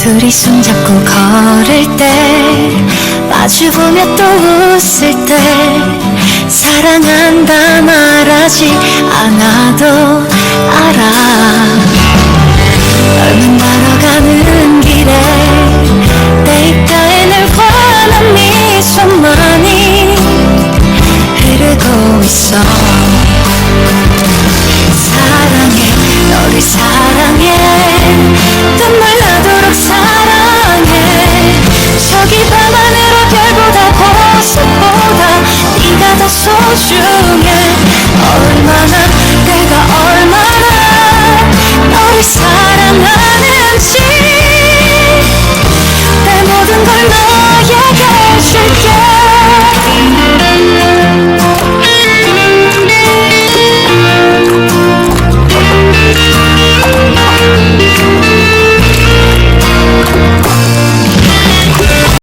둘이 손잡고 걸을 때 마주보며 또 웃을 때 사랑한다 말하지 않아도 알아. 얼른 날아가는 길에 내가에 널 환한 미소만이 흐르고 있어. 雪。